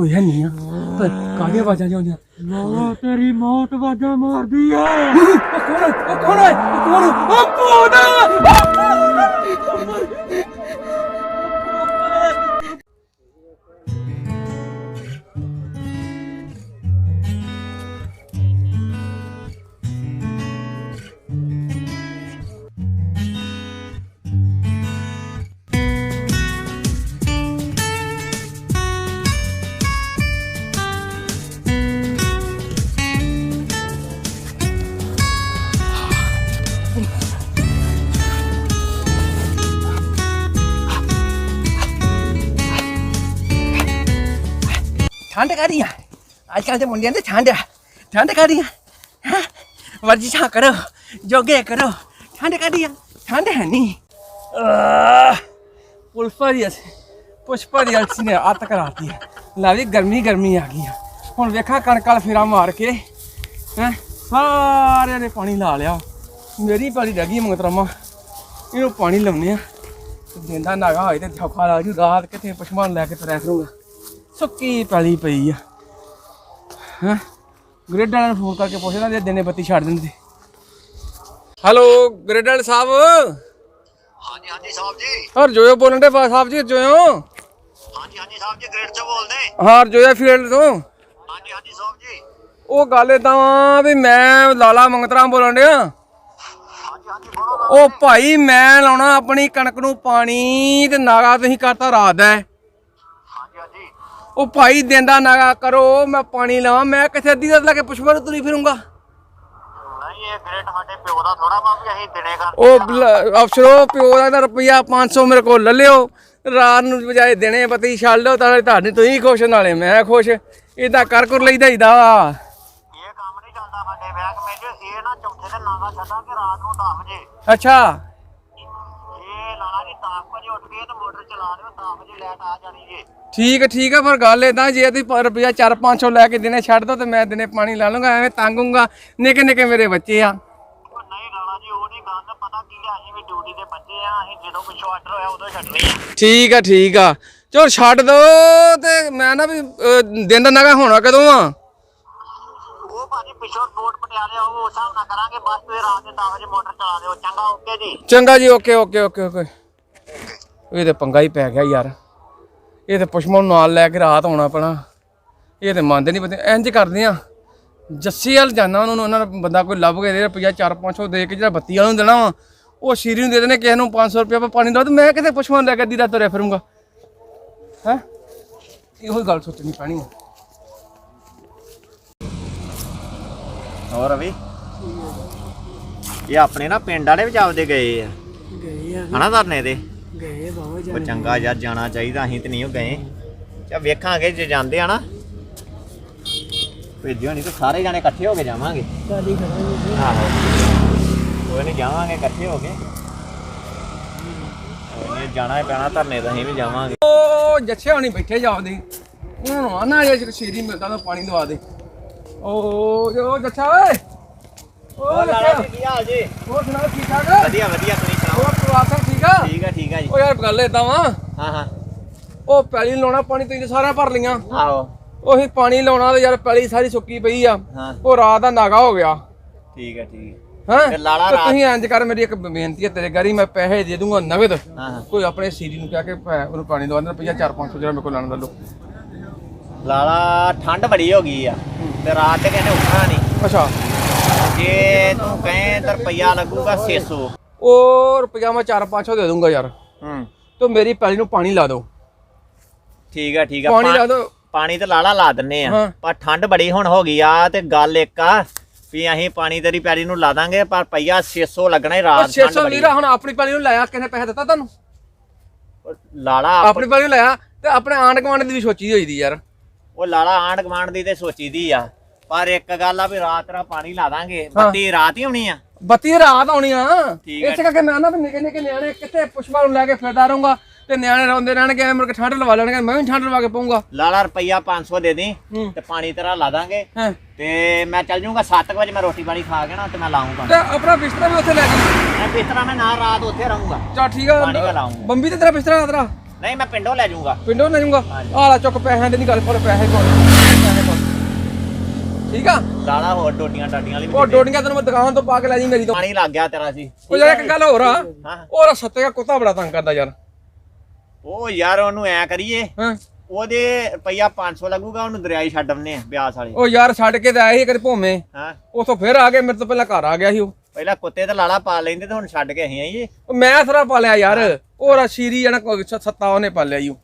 ਕੋਈ ਹੈ ਨਹੀਂ ਆ। ਪਰ ਕਾਹਦੀਆਂ ਆਵਾਜ਼ਾਂ ਜਾਂਦੀਆਂ ਲਾਲਾ ਤੇਰੀ ਮੌਤ ਵਾਜਾ ਮਾਰਦੀ ਆ। ਉਹ ਕੌਣ ਹੈ ਉਹ ਕੌਣ ਹੈ ਉਹ ਕੌਣ ਹੈ ਉਹ ਭੂਤ ਠੰਡ ਕਾਦੀ ਆ ਅੱਜ ਕੱਲ ਦੇ ਮੁੰਡਿਆਂ ਤੇ ਠੰਡ ਆ ਠੰਡ ਕਾਦੀ ਆ ਵਰਜਿਸ਼ਾਂ ਕਰੋ ਜੋਗੇ ਕਰੋ ਠੰਡ ਕਾਦੀ ਆ ਠੰਡ ਹੈ ਨਹੀਂ ਪੁਲਫਾ ਦੀ ਅਸੀਂ ਪੁਸ਼ਪਾ ਦੀ ਅਲਸੀ ਨੇ ਅੱਤ ਕਰਾਤੀ ਹੈ ਲੈ ਵੀ ਗਰਮੀ ਗਰਮੀ ਆ ਗਈ ਹੁਣ ਵੇਖਾਂ ਕਣਕ ਫੇਰਾ ਮਾਰ ਕੇ ਹੈ ਸਾਰਿਆਂ ਨੇ ਪਾਣੀ ਲਾ ਲਿਆ ਮੇਰੀ ਪਾਲੀ ਰਹਿ ਗਈ ਮਗਤਰਾਮਾ ਇਹਨੂੰ ਪਾਣੀ ਲਾਉਨੇ ਆ ਦਿੰਦਾ ਨਾਗਾ ਹੋਏ ਤੇ ਧੋਖਾ ਲਾ ਜੂ ਰਾਤ ਕਿਤੇ ਪਸ਼ਮਾਨ ਲੈ ਕੇ ਤਰੈ ਕਰੂੰਗਾ ਸੁੱਕੀ ਪੈਲੀ ਪਈ ਆ। ਹਾਂ? ਗ੍ਰੇਡਾਂ ਨੂੰ ਫੋਨ ਕਰਕੇ ਪੁੱਛਦਾ ਜੇ ਦਿਨੇ ਬੱਤੀ ਛੱਡ ਦਿੰਦੇ। ਹੈਲੋ ਗ੍ਰੇਡਾਂ ਸਾਹਿਬ? ਹਾਂਜੀ ਹਾਂਜੀ ਸਾਹਿਬ ਜੀ। ਹਰ ਜੋਇਓ ਬੋਲਣ ਦੇ ਸਾਹਿਬ ਜੀ ਜੋਇਓ? ਹਾਂਜੀ ਹਾਂਜੀ ਸਾਹਿਬ ਜੀ ਗ੍ਰੇਡ ਤੋਂ ਬੋਲਦੇ। ਹਾਰ ਜੋਇਆ ਫੀਲਡ ਤੋਂ। ਹਾਂਜੀ ਹਾਂਜੀ ਸਾਹਿਬ ਜੀ। ਉਹ ਗੱਲ ਏਦਾਂ ਵਾ ਵੀ ਮੈਂ ਲਾਲਾ ਮੰਗਤਰਾ ਬੋਲਣ ਡਿਆ। ਉਹ ਭਾਈ ਮੈਂ ਲਾਉਣਾ ਆਪਣੀ ਕਣਕ ਨੂੰ ਪਾਣੀ ਤੇ ਨਾਗਾ ਤੁਸੀਂ ਕਰਤਾ ਰਾਤ ਦਾ। ਉਹ ਭਾਈ ਦਿੰਦਾ ਨਾਗਾ ਕਰੋ ਮੈਂ ਪਾਣੀ ਲਾਵਾਂ ਮੈਂ ਕਿੱਥੇ ਅੱਧੀ ਰਾਤ ਲਾ ਕੇ ਪੁਸ਼ਪਾ ਨੂੰ ਤੁਰੀ ਫਿਰੂੰਗਾ? ਨਹੀਂ ਇਹ ਗ੍ਰੇਡ ਸਾਡੇ ਪਿਓ ਦਾ ਥੋੜਾ ਵਾ ਵੀ ਅਸੀਂ ਦਿਨੇ ਕਰ ਉਹ ਬਲ- ਅਫਸਰੋ ਪਿਓ ਦਾ ਤਾਂ ਰੁਪਈਆ 500 ਮੇਰੇ ਕੋਲ ਲੈ ਲਿਓ। ਰਾਤ ਨੂੰ ਬਜਾਏ ਦਿਨੇ ਬੱਤੀ ਛੱਡ ਲਓ ਤਾਂ ਤੁਹਾਡੇ ਤੁਸੀਂ ਖੁਸ਼ ਨਾਲੇ ਮੈਂ ਖੁਸ਼। ਇਦਾਂ ਕਰ ਕਰ ਲਈਦਾ ਹੀਦਾ ਵਾ ਇਹ ਕੰਮ ਨਹੀਂ ਚੱਲਦਾ ਸਾਡੇ ਮਹਿਕਮੇ 'ਚ ਇਹ ਨਾ ਚੌਥੇ ਦਿਨ ਨਾਗਾ ਛੱਡਾਂਗੇ ਰਾਤ ਨੂੰ 10 ਵਜੇ। ਅੱਛਾ। 10 ਵਜੇ ਉੱਠ ਕੇ ਤੇ ਮੋਟਰ ਚਲਾ ਲਿਓ 10 ਵਜੇ ਲਾਈਟ ਆ ਜਾਣੀ ਜੀ। ਠੀਕ ਹੈ ਠੀਕ ਹੈ ਪਰ ਗੱਲ ਇਦਾਂ ਜੇ ਤੁਸੀਂ ਰੁਪਈਆ 4-500 ਲੈ ਕੇ ਦਿਨੇ ਛੱਡ ਦੋ ਤੇ ਮੈਂ ਦਿਨੇ ਪਾਣੀ ਲਾ ਲੂੰਗਾ ਐਵੇਂ ਤੰਗ ਹੋਊਗਾ ਨਿੱਕੇ ਨਿੱਕੇ ਮੇਰੇ ਬੱਚੇ ਆ। ਉਹ ਨਹੀਂ ਲਾਣਾ ਜੀ ਉਹ ਨਹੀਂ ਗੱਲ ਪਤਾ ਕੀ ਆ ਅਸੀਂ ਵੀ ਡਿਊਟੀ ਤੇ ਬੱਚੇ ਆ ਅਸੀਂ ਜਦੋਂ ਪਿੱਛੋਂ ਆਰਡਰ ਹੋਇਆ ਉਦੋਂ ਛੱਡਣੀ ਆ ਠੀਕ ਆ ਠੀਕ ਆ। ਚਲ ਛੱਡ ਦੋ ਤੇ ਮੈਂ ਨਾ ਵੀ ਅਹ, ਦਿਨ ਦਾ ਨਗਾ ਹੋਣਾ ਕਦੋਂ ਆ? ਉਹ ਭਾਜੀ ਪਿੱਛੋਂ ਰਿਪੋਰਟ ਪਟਿਆਲੇ ਆਓ ਉਸ ਹਿਸਾਬ ਨਾਲ ਕਰਾਂਗੇ ਬਸ ਤੁਸੀਂ ਰਾਤ ਦੇ 10 ਵਜੇ ਮੋਟਰ ਚਲਾ ਦਿਓ ਚੰਗਾ ਓਕੇ ਜੀ? ਚੰਗਾ ਜੀ ਓਕੇ ਓਕੇ ਓਕੇ ਓਕੇ ਇਹ ਤੇ ਪੰਗਾ ਹੀ ਪੈ ਗਿਆ ਯਾਰ। ਇਹ ਤੇ ਪੁਸ਼ਮਾ ਨੂੰ ਨਾਲ ਲੈ ਕੇ ਰਾਤ ਆਉਣਾ ਪੈਣਾ। ਇਹ ਤੇ ਮੰਨਦੇ ਨਹੀਂ ਬੰਦੇ। ਇੰਜ ਕਰਦੇ ਆ। ਜੱਸੀ ਵਾਲ ਜਾਣਾ ਉਹਨਾਂ ਨੂੰ ਉਹਨਾਂ ਦਾ ਬੰਦਾ ਕੋਈ ਲੱਭ ਕੇ ਦੇ ਰੁਪਈਆ 4-500 ਦੇ ਕੇ ਜਿਹੜਾ ਬੱਤੀ ਵਾਲਾ ਨੂੰ ਦੇਣਾ ਵਾ ਉਹ ਸ਼ੀਰੀ ਨੂੰ ਦੇ ਦੇਣੇ ਕਿਸੇ ਨੂੰ 500 ਰੁਪਇਆ ਪਾਣੀ ਦਾ ਤੇ ਮੈਂ ਕਿਤੇ ਪੁਸ਼ਮਾ ਲੈ ਕੇ ਰਾਤ ਤੁਰਿਆ ਫਿਰੂੰਗਾ। ਹੈ? ਇਹੋ ਹੀ ਗੱਲ ਸੋਚਣੀ ਪੈਣੀ ਆ। ਹੋਰ ਰਵੀ? ਇਹ ਆਪਣੇ ਨਾ ਪਿੰਡ ਵਾਲੇ ਵੀ ਆਪਦੇ ਗਏ ਆ। ਗਏ ਆ। ਹਨਾ ਧਰਨੇ ਤੇ? ਗਏ ਬਾਬਾ ਜੀ ਉਹ ਚੰਗਾ ਯਾਰ ਜਾਣਾ ਚਾਹੀਦਾ ਅਸੀਂ ਤੇ ਨਹੀਂ ਉਹ ਗਏ। ਚਾ ਵੇਖਾਂਗੇ ਜੇ ਜਾਂਦੇ ਆ ਨਾ। ਭੇਜਿਓ ਨਹੀਂ ਤਾਂ ਸਾਰੇ ਜਾਣੇ ਇਕੱਠੇ ਹੋ ਕੇ ਜਾਵਾਂਗੇ। ਸਾਡੀ ਕਰਾਂਗੇ ਜੀ ਆਹੋ। ਕੋਈ ਨਹੀਂ ਜਾਵਾਂਗੇ ਇਕੱਠੇ ਹੋ ਕੇ। ਨਹੀਂ ਜਾਣਾ ਹੀ ਪੈਣਾ ਧਰਨੇ ਤਾਂ ਅਸੀਂ ਵੀ ਜਾਵਾਂਗੇ। ਉਹ ਜੱਛੇ ਹੋਣੀ ਬੈਠੇ ਜਾਵਦੇ ਉਹਨਾਂ ਨੂੰ ਆਨਾ ਜੇ ਸ਼ੀਰੀ ਮਿਲਦਾ ਤਾਂ ਪਾਣੀ ਦਵਾ ਦੇ। ਉਹ ਜੋ ਜੱਛਾ ਓਏ। ਉਹ ਜੱਛਾ ਕੀ ਹਾਲ ਜੀ? ਹੋਰ ਸੁਣਾ ਠੀਕ ਠਾਕ? ਆ? ਵਧੀਆ ਵਧੀਆ ਤੁਸੀਂ ਸੁਣਾਓ? ਹੋਰ ਪਰਿਵਾਰ ਸਭ ਠੀਕ ਆ? ਠੀਕ ਆ ਠੀਕ ਆ ਜੀ। ਉਹ ਯਾਰ ਗੱਲ ਏਦਾਂ ਵਾ। ਹਾਂ ਹਾਂ। ਉਹ ਪੈਲੀ ਲਾਉਣਾ ਪਾਣੀ ਤੁਸੀਂ ਸਾਰਾ ਭਰ ਲੀਆਂ ਆਹੋ। ਉਹੀ ਪਾਣੀ ਲਾਉਣਾ ਤੇ ਯਾਰ ਪੈਲੀ ਸਾਰੀ ਸੁੱਕੀ ਪਈ ਆ। ਹਾਂ। ਉਹ ਰਾਤ ਦਾ ਨਾਗਾ ਹੋ ਗਿਆ। ਠੀਕ ਆ ਠੀਕ ਹਾਂ? ਤੇ ਲਾਲਾ ਤੇ ਰਾਤ- ਤੁਸੀਂ ਇੰਜ ਕਰ ਮੇਰੀ ਇੱਕ ਬੇਨਤੀ ਹੈ ਤੇਰੇ ਗਾਰੀ ਮੈਂ ਪੈਸੇ ਦੇ ਦੂੰਗਾ ਨਗਦ। ਹਾਂ ਹਾਂ। ਕੋਈ ਆਪਣੇ ਸੀਰੀ ਨੂੰ ਕਹਿ ਕੇ ਉਹਨੂੰ ਪਾਣੀ ਦਵਾ ਦੇ ਰੁਪਈਆ 4-500 ਜਿਹੜਾ ਮੇਰੇ ਕੋਲ ਲੈਣ ਦਾ ਲੋ ਲਾਲਾ ਠੰਡ ਬੜੀ ਹੋ ਗਈ ਆ। ਤੇ ਰਾਤ ਤੇ ਕਹਿੰਦੇ ਉੱਠਣਾ ਨਹੀਂ। ਅੱਛਾ। ਜੇ ਤੂੰ ਕਹੇ ਤਾਂ ਰੁਪਈਆ ਲੱਗੂਗਾ 600 ਉਹ ਰੁਪਈਆ ਮੈਂ 4-500 ਦੇ ਦੂੰਗਾ ਯਾਰ। ਹੂੰ। ਤੂੰ ਮੇਰੀ ਪੈਲੀ ਨੂੰ ਪਾਣੀ ਲਾ ਦਿਓ ਠੀਕ ਆ ਠੀਕ ਆ। ਪਾਣੀ ਲਾ ਦਿਓ ਪਾਣੀ ਤੇ ਲਾਲਾ ਲਾ ਦਿੰਨੇ ਆ। ਪਰ ਠੰਡ ਬੜੀ ਹੁਣ ਹੋ ਗਈ ਆ ਤੇ ਗੱਲ ਇੱਕ ਆ ਵੀ ਅਸੀਂ ਪਾਣੀ ਤੇਰੀ ਪੈਲੀ ਨੂੰ ਲਾ ਦਾਂਗੇ ਪਰ ਪਈਆ 600 ਲੱਗਣਾ ਹੀ ਰਾਤ ਠੰਡ 600 ਬੜੀ। ਲੀਰਾ ਹੁਣ ਆਪਣੀ ਪੈਲੀ ਨੂੰ ਲਾਇਆ ਕਿੰਨੇ ਪੈਸੇ ਦਿੱਤਾ ਤੁਹਾਨੂੰ? ਲਾਲਾ ਆਪ- ਆਪਣੀ ਪੈਲੀ ਨੂੰ ਲਾਇਆ ਤੇ ਆਪਣੇ ਆਂਢ ਗੁਆਂਢ ਦੀ ਵੀ ਸੋਚੀ ਹੋਈ ਦੀ ਯਾਰ। ਉਹ ਲਾਲਾ ਆਂਢ ਗਵਾਂਡ ਦੀ ਤੇ ਸੋਚੀਦੀ ਆ। ਪਰ ਇੱਕ ਗੱਲ ਆ ਵੀ ਰਾਤ ਰਾ ਪਾਣੀ ਲਾ ਦਾਂਗੇ। ਬੱਤੀ ਰਾਤ ਹੀ ਹੋਣੀ ਆ? ਬੱਤੀ ਰਾਤ ਆਉਣੀ ਆ। ਇਸੇ ਕਰਕੇ ਮੈਂ ਨਾ ਨਿੱਕੇ ਨਿੱਕੇ ਨਿਆਣੇ ਕਿੱਥੇ ਪੁਸ਼ਪਾ ਨੂੰ ਲੈ ਕੇ ਫਿਰਦਾ ਰਹੂੰਗਾ ਤੇ ਨਿਆਣੇ ਰੋਂਦੇ ਰਹਿਣਗੇ ਐਵੇਂ ਮੁੜ ਕੇ ਠੰਡ ਲਵਾ ਲੈਣਗੇ ਮੈਂ ਵੀ ਠੰਡ ਲਵਾ ਕੇ ਪਾਉਂਗਾ ਲਾਲਾ ਰੁਪਈਆ 500 ਦੇ ਦੇ। ਤੇ ਪਾਣੀ ਤੇਰਾ ਲਾ ਦਾਂਗੇ। ਤੇ ਮੈਂ ਚੱਲ ਜਾਊਂਗਾ 7 ਵਜੇ ਮੈਂ ਰੋਟੀ ਪਾਣੀ ਖਾ ਕੇ ਨਾ ਤੇ ਮੈਂ ਲਾਉਂਗਾ। ਤੇ ਆਪਣਾ ਬਿਸਤਰਾ ਵੀ ਉੱਥੇ ਲੈ ਜੀ ਮੈਂ ਬਿਸਤਰਾ ਮੈਂ ਨਾ ਰਾਤ ਉੱਥੇ ਰਹੂੰਗਾ। ਚਾ ਠੀਕ ਆ। ਬੰਬੀ ਤੇ ਤੇਰਾ ਬਿਸਤਰਾ ਤੇਰਾ? ਨਹੀਂ ਮੈਂ ਪਿੰਡੋਂ ਲੈ ਜਾਊਂਗਾ। ਪਿੰਡੋਂ ਲੈ ਜਾਊਂਗਾ। ਆਲਾ ਚੁੱਕ ਪੈਸਿਆਂ ਦੇ ਨਹੀਂ ਗੱਲ ਫੜ ਪੈਸੇ ਕੋਲ ਪੈਸੇ ਕੋਲ ਠੀਕ ਆ? ਲਾਲਾ ਹੋਰ ਡੋਡੀਆਂ ਡਾਡੀਆਂ ਵਾਲੀ ਵੀ ਉਹ ਦੇ ਦੇ। ਡੋਡੀਆਂ ਤੈਨੂੰ ਮੈਂ ਦੁਕਾਨ ਤੋਂ ਪਾ ਕੇ ਲੈ ਜੀ ਮੇਰੀ ਤੋਂ ਪਾਣੀ ਲੱਗ ਗਿਆ ਤੇਰਾ ਸੀ ਉਹ ਯਾਰ ਇੱਕ ਗੱਲ ਹੋਰ ਆ। ਹਾਂ। ਉਹ ਸੱਤੇ ਦਾ ਕੁੱਤਾ ਬੜਾ ਤੰਗ ਕਰਦਾ ਯਾਰ। ਉਹ ਯਾਰ ਉਹਨੂੰ ਐ ਕਰੀਏ ਹਾਂ। ਉਹਦੇ ਰੁਪਈਆ 500 ਲੱਗੂਗਾ ਉਹਨੂੰ ਦਰਿਆਈ ਛੱਡ ਆਉਂਦੇ ਆ ਬਿਆਸ ਵਾਲੇ। ਉਹ ਯਾਰ ਛੱਡ ਕੇ ਤਾਂ ਆਏ ਸੀ ਕਦੇ ਭੋਵੇਂ। ਹਾਂ। ਉਥੋਂ ਫਿਰ ਆ ਗਏ ਮੇਰੇ ਤੋਂ ਪਹਿਲਾਂ ਘਰ ਆ ਗਿਆ ਸੀ ਉਹ। ਪਹਿਲਾਂ ਕੁੱਤੇ ਤੇ ਲਾਲਾ ਪਾ ਲੈਂਦੇ ਤੇ ਹੁਣ ਛੱਡ ਕੇ ਅਸੀਂ ਆਈਏ। ਉਹ ਮੈਂ ਥੋੜਾ ਪਾਲਿਆ ਯਾਰ। ਉਹ ਰਸ਼ੀਰੀ ਜਣਾ ਸੱਤਾ ਉਹਨੇ ਪਾਲਿਆ ਉਹ।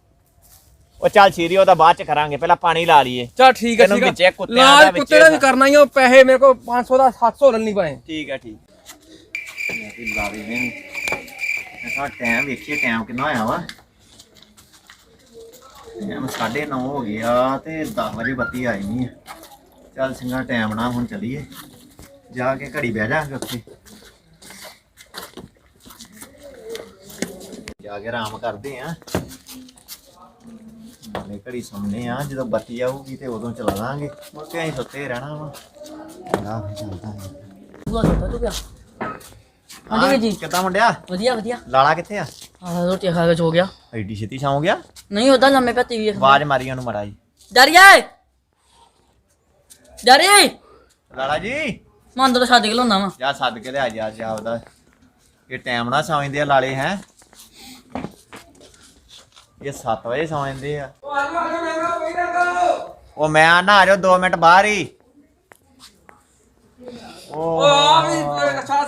ਉਹ ਚੱਲ ਸ਼ੀਰੀ ਉਹਦਾ ਬਾਅਦ ਚ ਕਰਾਂਗੇ ਪਹਿਲਾਂ ਪਾਣੀ ਲਾ ਲਈਏ। ਚਲ ਠੀਕ ਹੈ ਤੈਨੂੰ ਠੀਕ ਹੈ ਕੁੱਤਿਆਂ ਦਾ ਵਿੱਚੇ ਕੁੱਤੇ ਦਾ ਵੀ। ਕਰਨਾ ਹੀ ਆ, ਉਹ ਪੈਸੇ ਮੇਰੇ ਕੋਲ 500 ਦਾ 700 ਲੈਣੀ ਪਏ ਠੀਕ ਹੈ ਠੀਕ। ਮੈਂ ਵੀ ਲਾ ਦੇ ਨੇ ਮੈਂ ਟਾਈਮ ਵੇਖੀਏ ਟਾਈਮ ਕਿੰਨਾ ਹੋਇਆ ਵਾ ਟਾਈਮ 9:30 ਹੋ ਗਿਆ ਤੇ 10 ਵਜੇ ਬੱਤੀ ਆਈ ਨਹੀਂ ਆ ਚੱਲ ਸਿੰਘਾ ਟਾਈਮ ਨਾਲ ਹੁਣ ਚੱਲੀਏ ਜਾ ਕੇ ਘੜੀ ਬਹਿ ਜਾਾਂਗੇ ਉੱਥੇ ਜਾ ਕੇ ਆਰਾਮ ਕਰਦੇ ਆ। ਨਾਲੇ ਘੜੀ ਸੌਂਦੇ ਆ ਜਦੋਂ ਬੱਤੀ ਆਊਗੀ ਤੇ ਉਦੋਂ ਚਲਾ ਲਾਂਗੇ। ਮੁੜ ਕੇ ਅਸੀਂ ਸੁੱਤੇ ਰਹਿਣਾ ਵਾ। ਆਹ ਚੱਲਦਾ ਹੈ ਬੁਆ ਸੁੱਤਾ ਤੂੰ ਪਿਆ ਹਾਂਜੀ ਵੀਰ ਜੀ। ਕਿੱਦਾਂ ਮੁੰਡਿਆ? ਵਧੀਆ ਵਧੀਆ। ਲਾਲਾ ਕਿੱਥੇ ਆ? ਆ ਰੋਟੀ ਖਾ ਕੇ ਸੋ ਗਿਆ। ਐਡੀ ਛੇਤੀ ਸੌਂ ਗਿਆ? ਨਹੀਂ ਉਹਦਾ ਲੰਮੇ ਪਿਆ ਟੀਵੀ ਵੇਖ ਆਵਾਜ਼ ਮਾਰੀ ਉਹਨੂੰ ਮੜਾ ਜੀ। ਡਰੀਏ ਡਰੀ ਲਾਲਾ ਜੀ। ਮੈਂ ਅੰਦਰ ਛੱਡ ਕੇ ਲਾਉਣਾ ਵਾ। ਜਾ ਸੱਦ ਕੇ ਲਿਆ ਜਾ ਜਾ ਉਹਦਾ। ਇਹ ਟਾਈਮ ਨਾਲ ਸੌਂਦੇ ਆ ਲਾਲੇ ਹੈ। ਇਹ 7 ਵਜੇ ਸੌਂ ਜਾਂਦੇ ਆ ਉਹ ਮੈਂ ਆ ਜਾਓ 2 ਮਿੰਟ ਬਾਹਰ ਹੀ।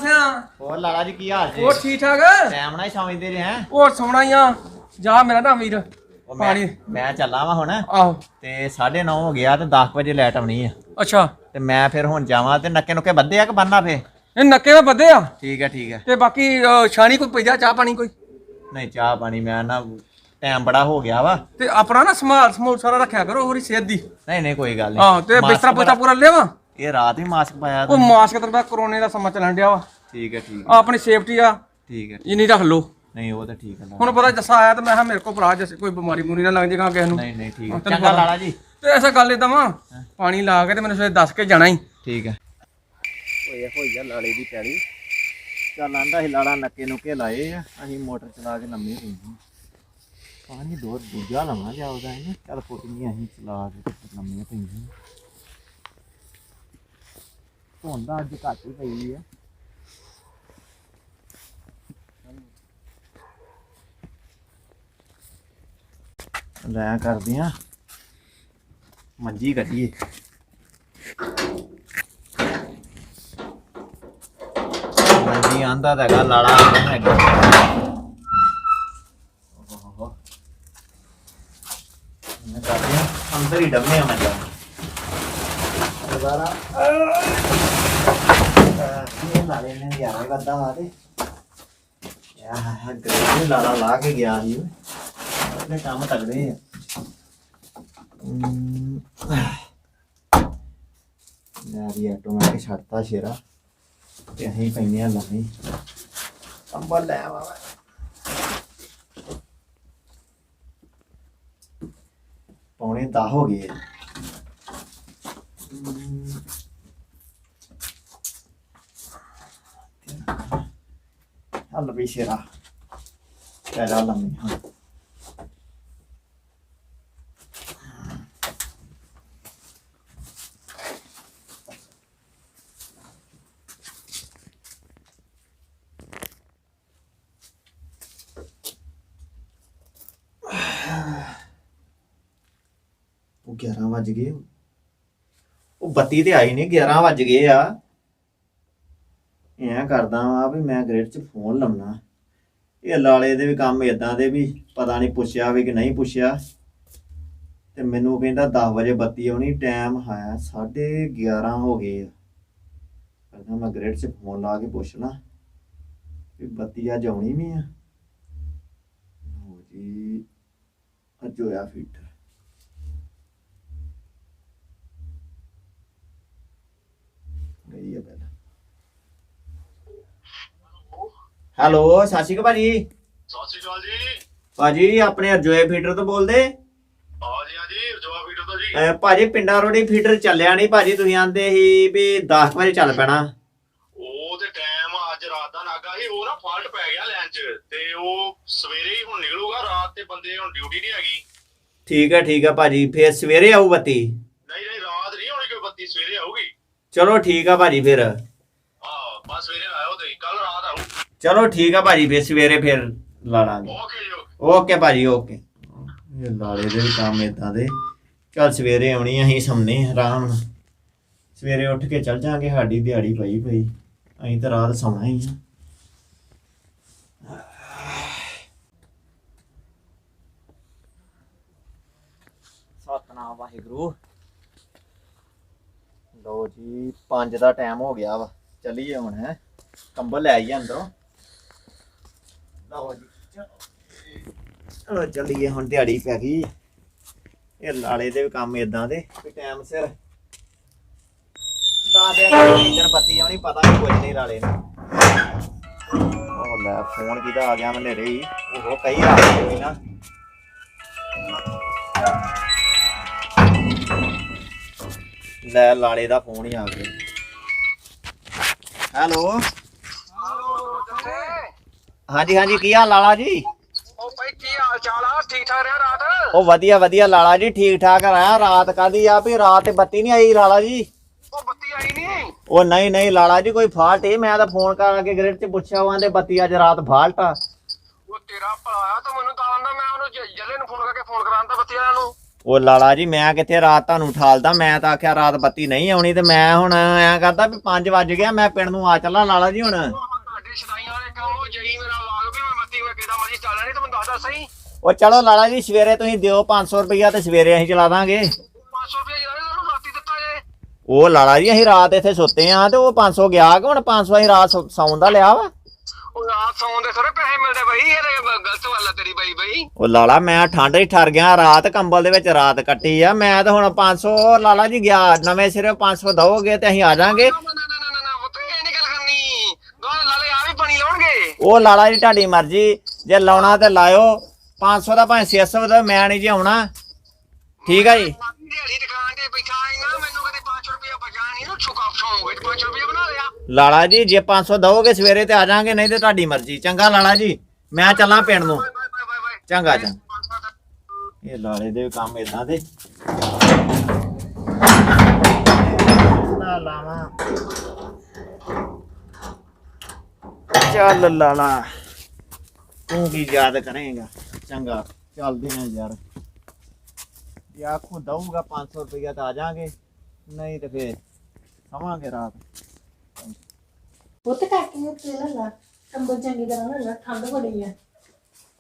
ਆ। ਹੋਰ ਲਾਲਾ ਜੀ ਕੀ ਹਾਲ ਜੀ? ਉਹ ਠੀਕ ਠਾਕ? ਟਾਈਮ ਨਾਲ ਹੀ ਸੌਂ ਜਾਂਦੇ ਜੇ ਹੈ ਉਹ ਸੋਣਾ ਹੀ ਆ। ਜਾ ਮੇਰਾ ਨਾ ਵੀਰ ਉਹ ਮੈਂ ਪਾਣੀ। ਮੈਂ ਚੱਲਾਂ ਵਾ ਹੁਣ। ਆਹੋ। ਤੇ 9:30 ਹੋ ਗਿਆ ਤੇ 10 ਵਜੇ ਲਾਈਟ ਆਉਣੀ ਆ। ਅੱਛਾ। ਤੇ ਮੈਂ ਫਿਰ ਹੁਣ ਜਾਵਾਂ ਤੇ ਨੱਕੇ ਨੁੱਕੇ ਬੱਦੇ ਆ ਕਿ ਬੰਨਾ ਫੇ ਇਹ ਨੱਕੇ ਵਿੱਚ ਬੱਦੇ ਆ। ਠੀਕ ਹੈ ਠੀਕ ਹੈ ਤੇ ਬਾਕੀ ਅ, ਛਾਣੀ ਕੋਈ ਪਈਦਾ ਚਾਹ ਪਾਣੀ ਕੋਈ? ਨਹੀਂ ਚਾਹ ਪਾਣੀ ਮੈਂ ਨਾ ਟਾਈਮ ਬੜਾ ਹੋ ਗਿਆ ਵਾ। ਤੇ ਆਪਣਾ ਨਾ ਸਮਾਲ ਸਮੂਲ ਸਾਰਾ ਰੱਖਿਆ ਕਰੋ ਹੋਰੀ ਸਿਹਤ ਦੀ। ਨਹੀਂ ਨਹੀਂ ਕੋਈ ਗੱਲ ਨਹੀਂ। ਆਹ ਤੇ ਮਾਸਕ ਬਿਸਤਰਾ ਬੜਾ- ਪੂਰਾ ਲਿਆਵਾ? ਇਹ ਰਾਤ ਹੀ ਮਾਸਕ ਪਾਇਆ ਉਹ ਤੂੰ ਮਾਸਕ ਤਾਂ ਕਰੋਨੇ ਦਾ ਸਮਾਂ ਚੱਲਣ ਡਿਆ ਵਾ। ਠੀਕ ਹੈ ਠੀਕ ਆਹ ਹੈ। ਆਪਣੀ ਸੇਫਟੀ ਆ। ਠੀਕ ਹੈ। ਇਹ ਨਹੀਂ ਰੱਖ ਲੋ ਨਹੀਂ ਉਹ ਤਾਂ ਠੀਕ ਹੈ। ਹੁਣ ਪਤਾ ਜੱਸਾ ਆਇਆ ਤੇ ਮੈਂ ਕਿਹਾ ਮੇਰੇ ਕੋਲ ਭਰਾ ਜੱਸੇ ਕੋਈ ਬਿਮਾਰੀ ਬੁਰੀ ਨਾ ਲੱਗ ਜਾਏਗਾ ਕਿਸੇ ਨੂੰ। ਨਹੀਂ ਨਹੀਂ ਠੀਕ ਹੈ। ਹਾਂ, ਤੈਨੂੰ ਚੰਗਾ ਪਤਾ। ਲਾਲਾ ਜੀ। ਤੇ ਐਸਾ ਗੱਲ ਏਦਾਂ ਵਾ। ਪਾਣੀ ਲਾ ਕੇ ਤੇ ਮੈਨੂੰ ਸਵੇਰੇ ਦੱਸ ਕੇ ਜਾਣਾ ਹੀ ਠੀਕ ਹੈ। ਓਏ ਹੋਈ ਜਾ ਲਾਲੇ ਦੀ ਪੈੜੀ ਚੱਲ ਆਂਦਾ ਸੀ ਲਾਲਾ ਨੱਕੇ ਨੁੱਕੇ ਲਾਏ ਆ। ਅਸੀਂ ਮੋਟਰ ਚਲਾ ਕੇ ਲੰਮੇ ਪਈ ਸੀ ਪਾਣੀ ਦੋ ਦੂਜਾ ਲਵਾਂ ਜਾ ਉਹਦਾ ਇਹਨੇ। ਚੱਲ ਪੁੱਤ ਨਹੀਂ ਅਸੀਂ ਚਲਾ ਕੇ ਤੇ ਲੰਮੇ ਪਈ ਧੁੰਦਾ ਅੱਜ ਘੱਟ ਹੀ ਪਈ ਆ। ਲੈ ਕਰਦੇ ਆ। ਮੰਜੀ ਕੱਢੀਏ। ਮੰਜੀ ਆਂਦਾ ਤਾਂ ਹੈਗਾ ਲਾਲਾ ਹੈਗਾ ਓਹੋ ਮੈਂ ਕਰਦੇ ਆ ਅੰਦਰ ਹੀ ਡੰਮੇ ਆ ਮੈਂ ਜਾ ਦੁਬਾਰਾ। ਇਹ ਲਾਲੇ ਨੇ ਯਾਰ ਇਹ ਵਾ ਤੇ ਯਾਰ ਗਰੇ ਲਾਲਾ ਲਾ ਕੇ ਗਿਆ ਸੀ ਉਹਨੇ ਕੰਮ ਤਗੜੇ ਆ। ਹਮ, ਮੈਂ ਆਟੋਮੈਟਿਕ ਛੱਡਤਾ ਸ਼ੇਰਾ। ਤੇ ਅਸੀਂ ਪੈਨੇ ਆ ਲਾਣੀ ਕੰਬਲ ਲੈ ਆਵਾ ਪੌਣੇ 10 ਹੋ ਗਏ ਆ। ਹਮ, ਹੱਲ ਵੀ ਸ਼ੇਰਾ। ਪਹਿਲਾ ਲੰਮੀ ਹਾਂ 11 ਵੱਜ ਗਏ। ਉਹ ਬੱਤੀ ਤੇ ਆਈ ਨਹੀਂ 11 ਵੱਜ ਗਏ ਆ। ਐਂ ਕਰਦਾ ਵਾਂ ਵੀ ਮੈਂ ਗ੍ਰਿਡ 'ਚ ਫੋਨ ਲਾਉਣਾ। ਇਹ ਲਾਲੇ ਦੇ ਵੀ ਕੰਮ ਇਦਾਂ ਦੇ ਵੀ ਪਤਾ ਨਹੀਂ ਪੁੱਛਿਆ ਵੀ ਕਿ ਨਹੀਂ ਪੁੱਛਿਆ। ਤੇ ਮੈਨੂੰ ਕਹਿੰਦਾ 10 ਵਜੇ ਬੱਤੀ ਆਉਣੀ ਟਾਈਮ ਹੈ 11:30 ਹੋ ਗਏ ਆ। ਕਹਿੰਦਾ ਮੈਂ ਗ੍ਰਿਡ 'ਚ ਫੋਨ ਲਾ ਕੇ ਪੁੱਛਣਾ ਵੀ ਬੱਤੀ ਅੱਜ ਆਉਣੀ ਵੀ ਆ। ਹੋ ਜੀ, ਅੱਜ ਹੋਇਆ ਫਿੱਟ। ਗਈ ਆ ਪਹਿਲਾਂ ਹੈਲੋ ਸਤਿ ਸ਼੍ਰੀ ਅਕਾਲ ਭਾਜੀ ਸਤਿ ਸ਼੍ਰੀ ਅਕਾਲ ਜੀ ਭਾਜੀ ਆਪਣੇ ਅਰਜੋਏ ਫੀਡਰ ਤੋਂ ਬੋਲਦੇ? ਹਾਂਜੀ ਹਾਂਜੀ ਜਵਾਬ ਵੀਡੀਓ ਤੋਂ ਜੀ। ਭਾਜੀ ਪਿੰਡਾਂ ਰੋਡੀ ਫੀਡਰ ਚੱਲਿਆ ਨਹੀਂ ਭਾਜੀ ਤੁਸੀਂ ਆਂਦੇ ਸੀ ਵੀ 10 ਵਜੇ ਚੱਲ ਪੈਣਾ। ਉਹ ਤੇ ਟਾਈਮ ਅੱਜ ਰਾਤ ਦਾ ਨਾਗਾ ਸੀ ਉਹ ਨਾ ਫਾਲਟ ਪੈ ਗਿਆ ਲੈਣ 'ਚ ਤੇ ਉਹ ਸਵੇਰੇ ਹੀ ਹੁਣ ਨਿਕਲੂਗਾ ਰਾਤ ਤੇ ਬੰਦੇ ਹੁਣ ਡਿਊਟੀ ਨਹੀਂ ਹੈਗੀ। ਠੀਕ ਹੈ ਠੀਕ ਹੈ ਭਾਜੀ ਫੇਰ ਸਵੇਰੇ ਆਊ ਬੱਤੀ ਨਹੀਂ ਨਹੀਂ ਰਾਤ ਨਹੀਂ ਹੋਣੀ ਕੋਈ ਬੱਤੀ ਸਵੇਰੇ ਆਊਗੀ ਚਲੋ ਠੀਕ ਆ ਭਾਜੀ ਫਿਰ। ਆਹ ਬਸ ਸਵੇਰੇ ਆਇਓ ਤੁਸੀਂ। ਕੱਲ ਰਾਤ ਆਊ ਚਲੋ ਠੀਕ ਆ ਭਾਜੀ ਫਿਰ ਸਵੇਰੇ ਫਿਰ ਲਾ ਲਾਂਗੇ। ਓਕੇ ਜੀ ਓਕੇ ਓਕੇ ਭਾਜੀ ਓਕੇ ਇਹ ਲਾਲੇ ਦੇ ਵੀ ਕੰਮ ਇਦਾਂ ਦੇ। ਚੱਲ ਸਵੇਰੇ ਆਉਣੀ ਅਸੀਂ ਸਮਨੇ ਆਰਾਮ ਨਾਲ ਸਵੇਰੇ ਉੱਠ ਕੇ ਚੱਲ ਜਾਾਂਗੇ ਸਾਡੀ ਦਿਹਾੜੀ ਪਈ ਪਈ। ਅਸੀਂ ਤਾਂ ਰਾਤ ਸੌਣਾ ਹੀ ਆ। ਸਤਨਾਮ ਵਾਹਿਗੁਰੂ। ਲੋ ਜੀ 5 ਦਾ ਟਾਈਮ ਹੋ ਗਿਆ ਵਾ। ਚੱਲੀਏ ਹੁਣ, ਹੈ। ਕੰਬਲ ਲੈ ਆਈਏ ਅੰਦਰੋਂ। ਲਓ ਜੀ, ਚਲੋ। ਚੱਲੀਏ ਹੁਣ ਦਿਹਾੜੀ ਪੈ ਗਈ। ਇਹ ਲਾਲੇ ਦੇ ਕੰਮ ਇਦਾਂ ਦੇ, ਵੀ ਟਾਈਮ ਸਿਰ। ਤਾਂ ਦੇ ਦਿਨ ਬੱਤੀ ਆਉਣੀ ਪਤਾ ਨਹੀਂ ਕੁਝ ਨਹੀਂ ਲਾਲੇ ਨੂੰ। ਉਹ ਲੈ ਫੋਨ ਕਿਹਦਾ ਆ ਗਿਆ, ਮੈਂ ਹੀ। ਉਹ ਕਈ ਆ ਗਏ ਨਾ। ਲੈ ਲਾਲੇ ਦਾ ਫੋਨ ਹੀ ਆ ਗਿਆ। ਹੈਲੋ। ਹਾਂਜੀ ਹਾਂਜੀ ਕੀ ਹਾਲ ਲਾਲਾ ਜੀ? ਉਹ ਭਾਈ ਕੀ ਹਾਲ ਚਾਲ ਆ? ਠੀਕ ਠਾਕ ਰਿਹਾ ਰਾਤ? ਉਹ ਵਧੀਆ ਵਧੀਆ ਲਾਲਾ ਜੀ ਠੀਕ ਠਾਕ ਰਹਾ ਰਾਤ ਕਾਦੀ ਆ ਵੀ ਰਾਤ ਤੇ ਬੱਤੀ ਨਹੀਂ ਆਈ ਲਾਲਾ ਜੀ? ਉਹ ਬੱਤੀ ਆਈ ਨਹੀਂ? ਉਹ ਨਹੀਂ ਨਹੀਂ ਲਾਲਾ ਜੀ ਕੋਈ ਫਾਲਟ ਏ। ਮੈਂ ਤਾਂ ਫੋਨ ਕਰਕੇ ਗ੍ਰਿਡ 'ਚ ਪੁੱਛਿਆ ਵਾਂ ਤੇ ਬੱਤੀ ਅੱਜ ਰਾਤ ਫਾਲਟ ਆ। ਉਹ ਤੇਰਾ ਭਲਾ ਆ ਤਾਂ ਮੈਨੂੰ ਤਾਂ ਆਂਦਾ ਮੈਂ ਉਹਨੂੰ ਜੱਲੇ ਨੂੰ ਫੋਨ ਕਰਕੇ ਫੋਨ ਕਰਾਂਦਾ ਬੱਤੀ ਵਾਲਿਆਂ ਨੂੰ। ਉਹ ਲਾਲਾ ਜੀ ਮੈਂ ਕਿੱਥੇ ਰਾਤ ਤੁਹਾਨੂੰ ਠਾਲਦਾ? ਮੈਂ ਤਾਂ ਆਖਿਆ ਰਾਤ ਬੱਤੀ ਨਹੀਂ ਆਉਣੀ ਤੇ ਮੈਂ ਹੁਣ ਐਂ ਕਰਦਾ ਵੀ 5 ਵੱਜ ਗਿਆ ਮੈਂ ਪਿੰਡ ਨੂੰ ਆ ਚੱਲਾਂ ਲਾਲਾ ਜੀ ਹੁਣ। ਉਹ ਤੁਹਾਡੇ ਸ਼ਦਾਈਆਂ ਵਾਲੇ ਕੰਮ ਉਹ ਜਈ ਮੇਰਾ ਲਾਗ ਵੀ ਮੈਂ ਬੱਤੀ ਮੈਂ ਕਿਹਦਾ ਮਰਜ਼ੀ ਚੱਲ ਨਹੀਂ ਤੇ ਮੈਨੂੰ ਦੱਸਦਾ ਸਹੀ। ਉਹ ਚਲੋ ਲਾਲਾ ਜੀ ਸਵੇਰੇ ਤੁਸੀਂ ਦਿਓ 500 ਰੁਪਈਆ ਤੇ ਸਵੇਰੇ ਅਸੀਂ ਚਲਾ ਦਾਂਗੇ। 500 ਰੁਪਏ ਜਿਹੜਾ ਤੁਹਾਨੂੰ ਰਾਤੀ ਦਿੱਤਾ ਜੇ। ਉਹ ਲਾਲਾ ਜੀ ਅਸੀਂ ਰਾਤ ਇੱਥੇ ਸੁੱਤੇ ਆ ਤੇ ਉਹ 500 ਗਿਆ ਕਿ ਹੁਣ 500 ਅਸੀਂ ਰਾਤ ਸੌਣ ਦਾ ਲਿਆ ਵਾ? ਉਹ ਰਾਤ ਸੌਣ ਦੇ ਥੋੜੇ ਪੈਸੇ ਮਿਲਦੇ ਬਈ ਇਹ ਤੇ ਗ- ਗਲਤ ਗੱਲ ਆ ਤੇਰੀ ਬਈ ਬਈ। ਉਹ ਲਾਲਾ ਮੈਂ ਠੰਡ ਹੀ ਠਰ ਗਿਆ ਰਾਤ ਕੰਬਲ ਦੇ ਵਿੱਚ ਰਾਤ ਕੱਟੀ ਆ ਮੈਂ ਤਾਂ ਹੁਣ 500 ਲਾਲਾ ਜੀ ਗਿਆ ਨਵੇਂ ਸਿਰੇ 500 ਦਵੋਗੇ ਤੇ ਅਸੀਂ ਆ ਜਾਾਂਗੇ। ਉਹ ਲਾਲੇ ਉਹ ਜੀ ਤੁਹਾਡੀ ਮਰਜ਼ੀ ਜੇ ਲਾਉਣਾ ਤੇ ਲਾਇਓ। 500 ਦਾ ਭਾਵੇਂ 600 ਦਾ ਮੈਂ ਨਹੀਂ ਜੀ ਆਉਣਾ। ਠੀਕ ਆ ਜੀ? ਦਿਹਾੜੀ ਦੁਕਾਨ ਤੇ ਬੈਠਾ 500 ਲਾਲਾ ਜੀ ਜੇ 500 ਦਵੋਗੇ ਸਵੇਰੇ ਤੇ ਆ ਜਾਾਂਗੇ ਨਹੀਂ ਤੇ ਤੁਹਾਡੀ ਮਰਜ਼ੀ। ਚੰਗਾ ਲਾਲਾ ਜੀ ਮੈਂ ਚੱਲਾਂ ਪਿੰਡ ਨੂੰ। ਚੰਗਾ ਚੰਗਾ। ਇਹ ਲਾਲੇ ਦੇ ਕੰਮ ਇਦਾਂ ਦੇ। ਚੱਲ ਲਾਲਾ ਤੂੰ ਕੀ ਯਾਦ ਕਰੇਗਾ? ਚੰਗਾ ਚੱਲਦੇ ਆ ਯਾਰ। ਜੇ ਆਖੋ ਦਊਗਾ 500 ਰੁਪਇਆ ਤਾਂ ਆ ਜਾਾਂਗੇ ਨਹੀਂ ਤੇ ਫੇਰ ਸਮਾਂਗੇ ਰਾਤ? ਪੁੱਤ ਕਾਕੇ ਨੂੰ ਤੇ ਲਾ ਕੰਬਲ ਚੰਗੀ ਤਰ੍ਹਾਂ ਨਾ ਠੰਡ ਬੜੀ ਹੈ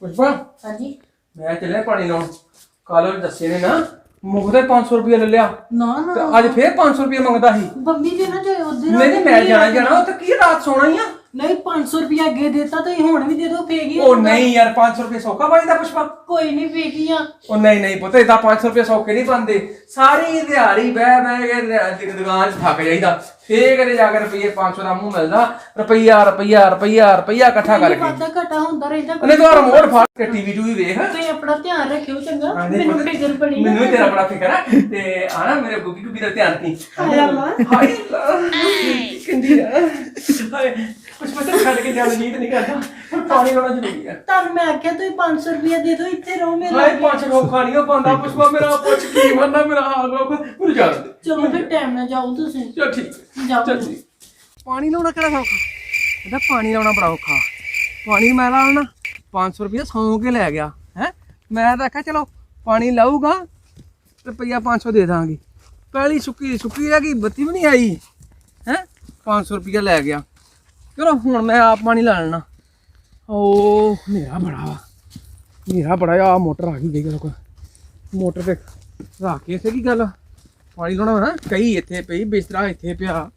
ਪੁਸ਼ਪਾ ਹਾਂਜੀ। ਮੈਂ ਚੱਲਿਆ ਪਾਣੀ ਲਾਉਣ। ਕੱਲ ਦੱਸੇ ਨੇ ਨਾ ਮੁਕਦੇ 500 ਰੁਪਏ ਲੈ ਲਿਆ। ਨਾ ਤੇ ਨਾ ਅੱਜ ਫੇਰ 500 ਰੁਪਏ ਮੰਗਦਾ ਸੀ। ਬੰਬੀ ਜੀ ਨਾ ਜਾਏ ਉਧਰ ਨਹੀਂ ਨਹੀਂ ਮੈਂ ਜਾਣਾ ਜਾਣਾ ਉੱਥੇ ਕੀ ਰਾਤ ਸੋਣਾ ਹੀ ਆ? ਨਹੀਂ 500 ਰੁਪਇਆ ਅੱਗੇ ਦਿੱਤਾ ਤੁਸੀਂ ਹੁਣ ਵੀ ਦੇ ਦਿਓ ਫੇਗੀ ਉਹ ਨਹੀਂ ਯਾਰ 500 ਰੁਪਏ ਸੌਖਾ ਬਾਈ ਦਾ ਪੁਸ਼ਪਾ। ਕੋਈ ਨਹੀਂ ਫੇਗੀਆਂ ਉਹ ਨਹੀਂ ਨਹੀਂ ਪੁੱਤ ਇਦਾਂ 500 ਰੁਪਏ ਸੌਖੇ ਨਹੀਂ ਬੰਦੇ ਸਾਰੀ ਦਿਹਾੜੀ ਬਹਿ ਬਹਿ ਕੇ ਦਿਹਾ- ਦੁਕਾਨ 'ਚ ਥੱਕ ਜਾਈਦਾ। ਫੇਰ ਕਦੇ ਜਾ ਕੇ ਰੁਪਏ 500 ਦਾ ਮੂੰਹ ਮਿਲਦਾ। ਰੁਪਈਆ ਰੁਪਈਆ ਰੁਪਈਆ ਰੁਪਈਆ ਇਕੱਠਾ ਕਰਕੇ। ਵਾਧਾ ਘਟਾ ਹੁੰਦਾ ਰਹਿੰਦਾ ਉਹਨੇ ਤਾਂ ਰਿਮੋਟ ਫੜ ਕੇ ਟੀਵੀ ਟੂਵੀ ਵੇਖ। ਤੁਸੀਂ ਆਪਣਾ ਧਿਆਨ ਰੱਖਿਓ ਚੰਗਾ ਹਾਂ, ਨਹੀਂ ਮੈਨੂੰ ਪੁੱਤ, ਫਿਕਰ ਬੜੀ ਮੈਨੂੰ ਵੀ ਤੇਰਾ ਬੜਾ ਫਿਕਰ ਹੈ ਤੇ ਆਣਾ ਮੇਰੇ ਗੁੱਗੀ ਗੁੱਗੀ ਦਾ ਧਿਆਨ ਰੱਖੀ। ਹਾਏ। ਹਾਏ ਕਿੰਦੀ ਆ। ਹਾਏ। ਕੁਛ ਪਤਾ ਛੱਡ ਕੇ ਜਾਣ ਨੀਂਦ ਨਹੀਂ ਕਰਦਾ ਪਾਣੀ ਲਾਉਣਾ ਜ਼ਰੂਰੀ ਹੈ ਤੁਹਾਨੂੰ ਮੈਂ ਆਖਿਆ ਤੁਸੀਂ 500 ਰੁਪਇਆ ਦੇ ਦਿਓ ਇੱਥੇ ਰਹੋ ਮੇਰੇ। ਹਾਏ। ਪੰਜ ਰੋਖਾ ਨਹੀਂ ਪਾਉਂਦਾ ਪੁਸ਼ਪਾ ਮੇਰਾ ਪੁੱਛ ਕੀ ਬੰਦਾ ਮੇਰਾ ਹਾਲ ਰੋਖ ਮੈਨੂੰ ਜਾਣ ਦੇ ਚਲੋ ਫਿਰ ਟਾਈਮ ਨਾਲ ਜਾਓ ਤੁਸੀਂ। ਚਲ ਠੀਕ ਜਾਓ। ਚੱਲ ਜੀ ਪਾਣੀ ਲਾਉਣਾ ਕਿਹੜਾ ਸੌਖਾ? ਇਹਦਾ ਪਾਣੀ ਲਾਉਣਾ ਬੜਾ ਔਖਾ। ਪਾਣੀ ਮੈਂ ਲਾਉਣਾ 500 ਰੁਪਏ ਸੌਂ ਕੇ ਲੈ ਗਿਆ ਹੈ? ਮੈਂ ਤਾਂ ਆਖਿਆ ਚਲੋ ਪਾਣੀ ਲਾਊਗਾ ਰੁਪਈਆ 500 ਦੇ ਦਾਂਗੇ। ਪਹਿਲੀ ਸੁੱਕੀ ਸੁੱਕੀ ਰਹਿ ਗਈ ਬੱਤੀ ਵੀ ਨਹੀਂ ਆਈ ਹੈ? 500 ਰੁਪਏ ਲੈ ਗਿਆ। ਚਲੋ ਹੁਣ ਮੈਂ ਆਪ ਪਾਣੀ ਲਾ ਲੈਣਾ। ਓ ਮੇਰਾ ਬੜਾ ਵਾ। ਮੇਰਾ ਬੜਾ ਆ ਮੋਟਰ ਆ ਗਈ ਗਈ ਲੋਕ ਮੋਟਰ ਤੇ ਰੱਖ ਕੇ ਇੱਥੇ ਕੀ ਗੱਲ ਪਾਣੀ ਲਾਉਣਾ ਨਾ ਕਈ ਇੱਥੇ ਪਈ ਬਿਸਤਰਾ ਇੱਥੇ ਪਿਆ।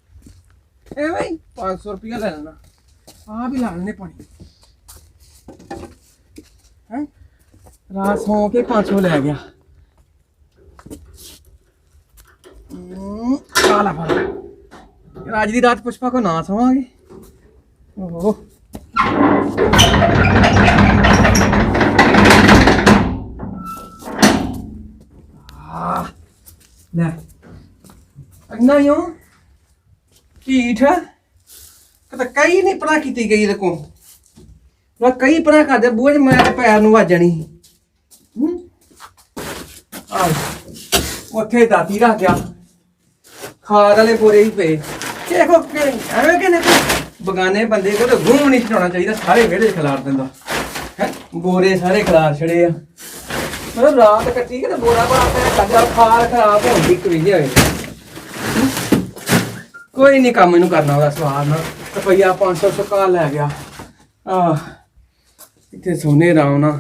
ਐਵੇਂ ਹੀ 500 ਰੁਪਇਆ ਲੈ ਲੈਣਾ। ਆ ਵੀ ਲਾ ਲੈਣੇ ਪਾਣੀ। ਹੈ? ਰਾਤ ਸੌਂ ਕੇ 500 ਲੈ ਗਿਆ। ਹਮ, ਆ ਲਾ ਦੀ ਰਾਤ ਪੁਸ਼ਪਾ ਕੋ ਨਾ ਸਵਾਂਗੇ। ਓਹ ਆ ਲੈ ਅੰਨਾ ਯੋ ਢੀਠ ਕਦੇ ਕਈ ਨਹੀਂ ਪੜਾ ਕੀਤੀ ਗਈ ਇਹਦੇ ਕੋ ਮੈਂ ਕਈ ਪਰਾਂ ਕਰਦੇ ਬੂਹੇ 'ਚ ਮੈਂ ਤੇ ਪੈਰ ਨੂੰ ਵੱਜਣੀ ਹੂੰ ਆ ਉੱਥੇ ਦਾਤੀ ਰੱਖ ਗਿਆ ਖਾਦ ਵਾਲੇ ਬੋਰੇ ਹੀ ਪਏ ਦੇਖੋ ਕਿ ਐਵੇਂ ਕਿ ਨਹੀਂ ਬਗਾਨੇ ਬੰਦੇ ਕੋ ਤਾਂ ਗੁੰਮ ਨਹੀਂ ਛਡਾਉਣਾ ਚਾਹੀਦਾ, ਸਾਰੇ ਵਿਹੜੇ 'ਚ ਖਿਲਾਰ ਦਿੰਦਾ। ਹੈ? ਬੋਰੇ ਸਾਰੇ ਖਿਲਾਰ ਛੜੇ ਆ। ਮਤਲਬ ਰਾਤ ਕੱਟੀ ਕਿ ਬੋਰਾ ਬਣਾ ਕੇ ਕੱਜਾ ਖਾਲ ਖਰਾਬ ਹੋਣ ਦੀ ਕੋਈ ਹੋਏ ਕੋਈ ਨਹੀਂ ਕੰਮ ਇਹਨੂੰ ਕਰਨਾ ਉਹਦਾ ਸਵਾਦ ਨਾਲ। ਰੁਪਈਆ 500 ਸੁਕਾ ਲੈ ਗਿਆ। ਆ ਇੱਥੇ ਸੋਨੇ ਰਾਉ ਨਾ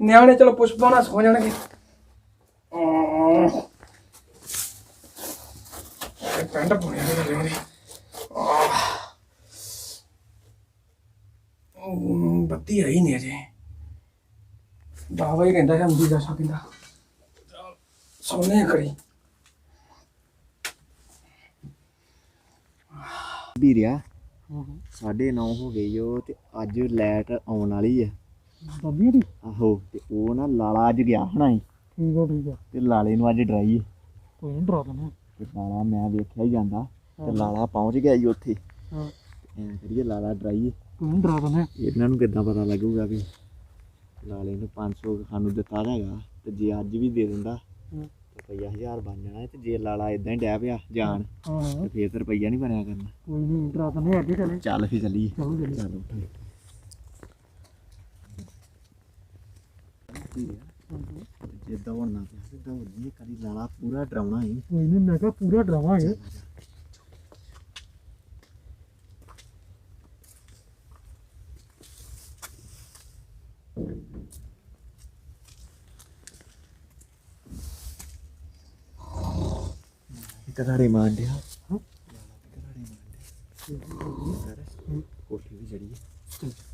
ਨਿਆਣੇ ਚਲੋ ਪੁਸ਼ਪਾ ਨਾਲ ਸੋ ਜਾਣਗੇ। ਪੈਂਟ ਪਾਉਣੀ ਆ ਮੇਰੇ ਲਈ ਉਹ ਬੱਤੀ ਆਈ ਨਹੀਂ ਅਜੇ। ਬਾਬਾ ਹੀ ਕਹਿੰਦਾ ਹੈ ਅੰਦੀ ਦਾ ਕਹਿੰਦਾ ਸੋਨੇ ਕਰੀ ਵੀਰਿਆ ਸਾਢੇ 9 ਹੋ ਗਈ ਓ ਤੇ ਅੱਜ ਲਾਈਟ ਆਉਣ ਵਾਲੀ ਆ। ਬੱਬੀ ਦੀ ਆਹੋ ਤੇ ਉਹ ਨਾ ਲਾਲਾ ਅੱਜ ਗਿਆ ਹੋਣਾ ਈ ਠੀਕ ਆ ਠੀਕ ਆ। ਤੇ ਲਾਲੇ ਨੂੰ ਅੱਜ ਡਰਾਈਏ ਕੋਈ ਨਹੀਂ ਡਰਾ ਦਨੇ ਤੇ ਲਾਲਾ ਮੈਂ ਵੇਖਿਆ ਹੀ ਜਾਂਦਾ। ਤੇ ਲਾਲਾ ਪਹੁੰਚ ਗਿਆ ਈ ਉੱਥੇ। ਹਾਂ। ਐਂ ਕਰੀਏ ਲਾਲਾ ਡਰਾਈਏ ਨਹੀਂ ਡਰਾ ਦਨੇ ਇਹਨਾਂ ਨੂੰ ਕਿੱਦਾਂ ਪਤਾ ਲੱਗੂਗਾ ਵੀ ਲਾਲੇ ਨੂੰ 500 ਸਾਨੂੰ ਦਿੱਤਾ ਤਾਂ ਹੈਗਾ ਤੇ ਜੇ ਅੱਜ ਵੀ ਦੇ ਦਿੰਦਾ। ਤੇ ਰੁਪਈਆ 1000 ਬਣ ਜਾਣਾ ਤੇ ਜੇ ਲਾਲਾ ਇਦਾਂ ਹੀ ਡਹਿ ਪਿਆ ਜਾਣ ਤੇ ਫੇਰ ਤੇ ਰੁਪਈਆ ਨਹੀਂ ਬਣਿਆ ਕਰਨਾ। ਕੋਈ ਨਹੀਂ ਡਰਾ ਦਨੇ ਅੱਗੇ ਚਲੇ। ਚੱਲ ਫੇ ਚੱਲੀਏ। ਚਲੋ ਉੱਠ। ਜੇ ਦੌੜਨਾ ਪਿਆ ਤੇ ਦੌੜੀਏ ਕਦੀ ਲਾਲਾ ਪੂਰਾ ਡਰਾਉਣਾ ਹੀ। ਕੋਈ ਨਹੀਂ ਮੈਂ ਕਿਹਾ ਪੂਰਾ ਡਰਾਵਾਂਗੇ। इतना रिमांड है? कोठी भी जड़ी है।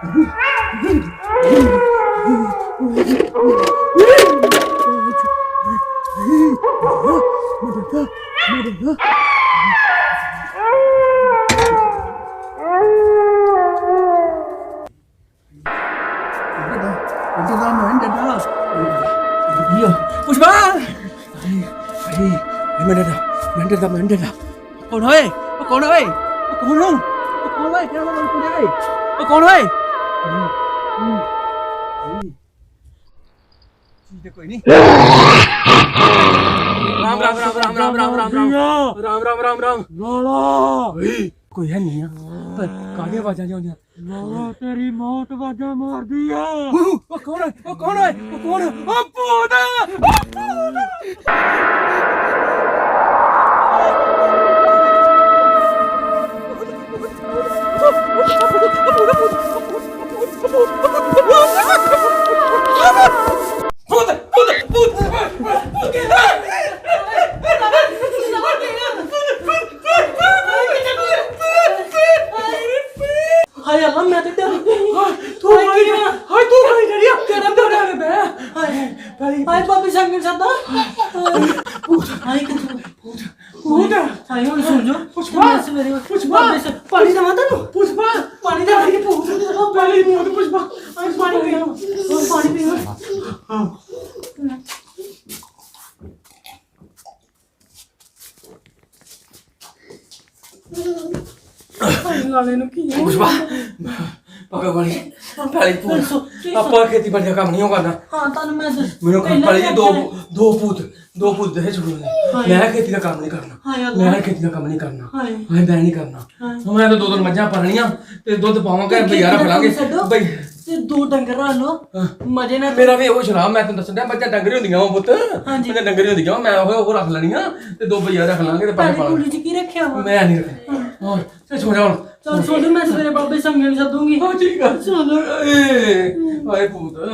Mm-hmm. ਉਹ ਕੌਣ ਉਹ ਚੀਜ਼ ਤੇ ਕੋਈ ਨਹੀਂ। ਰਾਮ ਰਾਮ ਰਾਮ ਰਾਮ ਰਾਮ ਰਾਮ ਰਾਮ ਰਾਮ। ਰਾਮ ਰਾਮ ਰਾਮ ਰਾਮ। ਲਾਲਾ। ਕੋਈ ਹੈ ਨਹੀਂ ਆ। ਪਰ ਕਾਹਦੀਆਂ ਆਵਾਜ਼ਾਂ ਜਾਂਦੀਆਂ ਲਾਲਾ ਤੇਰੀ ਮੌਤ ਵਾਜਾ ਮਾਰਦੀ ਆ। ਉਹ ਕੌਣ ਹੈ ਉਹ ਕੌਣ ਹੈ ਉਹ ਕੌਣ? ਹੈ ਉਹ ਭੂਤ Oh, ਵਾਲੀ। ਪਹਿਲੀ ਪੂਤ ਆਪਾਂ ਖੇਤੀਬਾੜੀ ਦਾ ਕੰਮ ਨਹੀਂ ਉਹ ਕਰਨਾ। ਹਾਂ ਤੁਹਾਨੂੰ ਮੈਂ ਦੱਸ ਮੈਨੂੰ ਕੰਮ ਪਹਿਲਾਂ ਪਹਿਲੀ ਦੋ ਦੋ ਪੂਤ ਦੋ ਪੂਤ ਦੇ ਛੁੱਟੂ ਮੈਂ ਖੇਤੀ ਦਾ ਕੰਮ ਨਹੀਂ ਕਰਨਾ। ਮੈਂ ਖੇਤੀ ਦਾ ਕੰਮ ਨਹੀਂ ਕਰਨਾ। ਮੈਂ ਮੈਂ ਨਹੀਂ ਕਰਨਾ। ਮੈਂ ਤਾਂ ਦੋ ਦੋ ਮੱਝਾਂ ਪਾਲਣੀਆਂ ਤੇ ਦੁੱਧ ਪਾਵਾਂਗੇ ਕੰਮ ਛੱਡੋ। ਬਈ। ਤੇ ਦੋ ਡੰਗਰ ਲੋ ਮਜੇ ਨਾਲ ਮੇਰਾ ਵੀ ਇਹੋ ਸ਼ਰਾਬ ਮੈਂ ਤੈਨੂੰ ਡਿਆ ਮੱਝਾਂ ਡੰਗਰੀ ਹੁੰਦੀਆਂ ਵਾ ਪੁੱਤ। ਮੱਝਾਂ ਡੰਗਰੀ ਹੁੰਦੀਆਂ ਮੈਂ ਉਹ ਉਹ ਰੱਖ ਲੈਣੀਆਂ ਤੇ ਦੋ ਬਈਆ ਰੱਖ ਲਾਂਗੇ ਤੇ ਪਾਣੀ ਤੁਹਾਡੀ ਪਾ ਲਾਂਗੇ ਕੁੜੀ ਚ ਕੀ ਰੱਖਿਆ ਮੈਂ ਨਹੀਂ ਰੱਖਣਾ। ਹਾਂ। ਤੇ ਜਾ ਹੁਣ ਚਲ ਸੋਨੂੰ ਮੈਂ ਸਵੇਰੇ ਬਾਬੇ ਸੰਗਣ ਨੂੰ ਸੱਦੂਗੀ। ਹਾਂ ਠੀਕ ਆ ਚਲੋ ਏ ਹਾਏ ਪੁੱਤ ਏ